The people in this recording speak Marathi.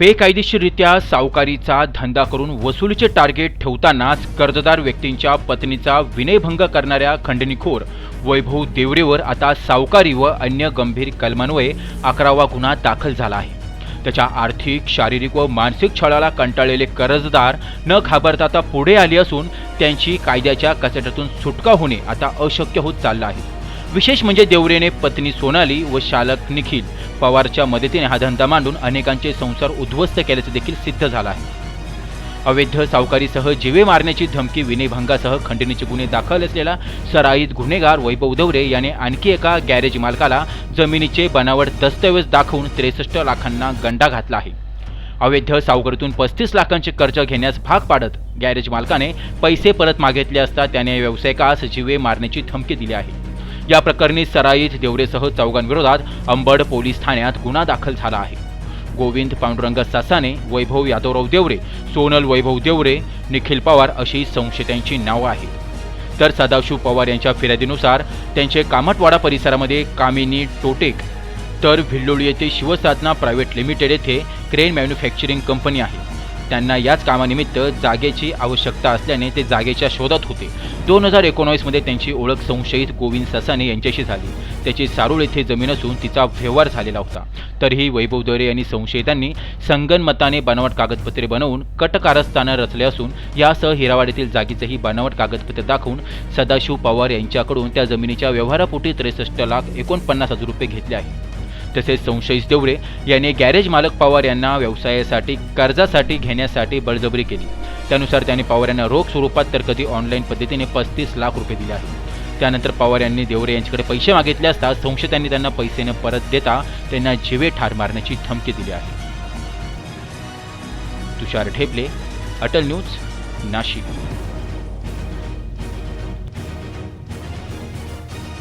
बेकायदेशीररित्या सावकारीचा धंदा करून वसुलीचे टार्गेट ठेवतानाच कर्जदार व्यक्तींच्या पत्नीचा विनयभंग करणाऱ्या खंडणीखोर वैभव देवरेवर आता सावकारी व अन्य गंभीर कलमान्वये अकरावा गुन्हा दाखल झाला आहे. त्याच्या आर्थिक शारीरिक व मानसिक छळाला कंटाळलेले कर्जदार न घाबरता आता पुढे आले असून त्यांची कायद्याच्या कचऱ्यातून सुटका होणे आता अशक्य होत चाललं आहे. विशेष म्हणजे देवरेने पत्नी सोनाली व शालक निखिल पवारच्या मदतीने हा धंदा मांडून अनेकांचे संसार उद्ध्वस्त केल्याचे देखील सिद्ध झालं आहे. अवैध सावकारीसह जीवे मारण्याची धमकी विनयभंगासह खंडणीचे गुन्हे दाखल असलेला सराईत गुन्हेगार वैभव दवरे याने आणखी एका गॅरेज मालकाला जमिनीचे बनावट दस्तऐवज दाखवून त्रेसष्ट लाखांना गंडा घातला आहे. अवैध सावकारीतून पस्तीस लाखांचे कर्ज घेण्यास भाग पाडत गॅरेज मालकाने पैसे परत मागितले असता त्याने व्यावसायिकास जीवे मारण्याची धमकी दिली आहे. या प्रकरणी सराईत देवरेसह चौघांविरोधात अंबड पोलीस ठाण्यात गुन्हा दाखल झाला आहे. गोविंद पांडुरंग सासाने वैभव यादवराव देवरे सोनल वैभव देवरे निखिल पवार अशी संशयितांची नावं आहेत. तर सदाशिव पवार यांच्या फिर्यादीनुसार त्यांचे कामटवाडा परिसरामध्ये कामिनी टोटेक तर भिल्लोळी येथे शिवसाधना प्रायव्हेट लिमिटेड येथे क्रेन मॅन्युफॅक्चरिंग कंपनी आहे. त्यांना याच कामानिमित्त जागेची आवश्यकता असल्याने ते जागेच्या शोधात होते. दोन हजार एकोणावीसमध्ये त्यांची ओळख संशयित गोविंद ससाने यांच्याशी झाली. त्याची सारूळ येथे जमीन असून तिचा व्यवहार झालेला होता. तरीही वैभव दरे आणि संशयितांनी संगनमताने बनावट कागदपत्रे बनवून कटकारस्थानं रचले असून यासह हिरावाड जागेचंही बनावट कागदपत्रे दाखवून सदाशिव पवार यांच्याकडून त्या जमिनीच्या व्यवहारापोटी त्रेसष्ट लाख एकोणपन्नास हजार रुपये घेतले आहे तसेच संशयित देवरे यांनी गॅरेज मालक पवार यांना व्यवसायासाठी कर्जासाठी घेण्यासाठी बळजबरी केली. त्यानुसार त्यांनी पवार यांना रोख स्वरूपात तर कधी ऑनलाईन पद्धतीने पस्तीस लाख रुपये दिले आहेत. त्यानंतर पवार यांनी देवरे यांच्याकडे पैसे मागितले असता संशयितांनी त्यांना पैसे न परत देता त्यांना जीवे ठार मारण्याची धमकी दिली आहे. तुषार ठेपले अटल न्यूज नाशिक.